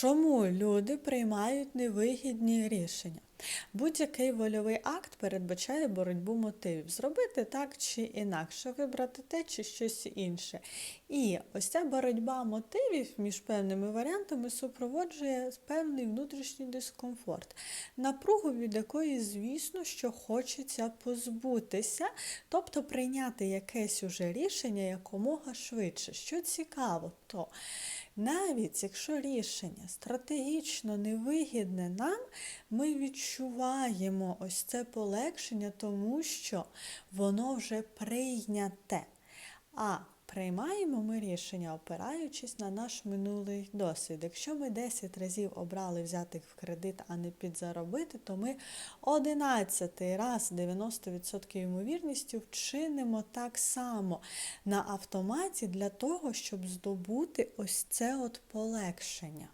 Чому люди приймають невигідні рішення? Будь-який вольовий акт передбачає боротьбу мотивів зробити так чи інакше, вибрати те чи щось інше. І ось ця боротьба мотивів між певними варіантами супроводжує певний внутрішній дискомфорт, напругу, від якої, звісно, що хочеться позбутися, тобто прийняти якесь уже рішення якомога швидше. Що цікаво, то навіть якщо рішення стратегічно невигідне нам, ми відчуваємо ось це полегшення, тому що воно вже прийняте. А приймаємо ми рішення, опираючись на наш минулий досвід. Якщо ми 10 разів обрали взяти в кредит, а не підзаробити, то ми 11 раз 90% ймовірністю вчинимо так само на автоматі для того, щоб здобути ось це от полегшення.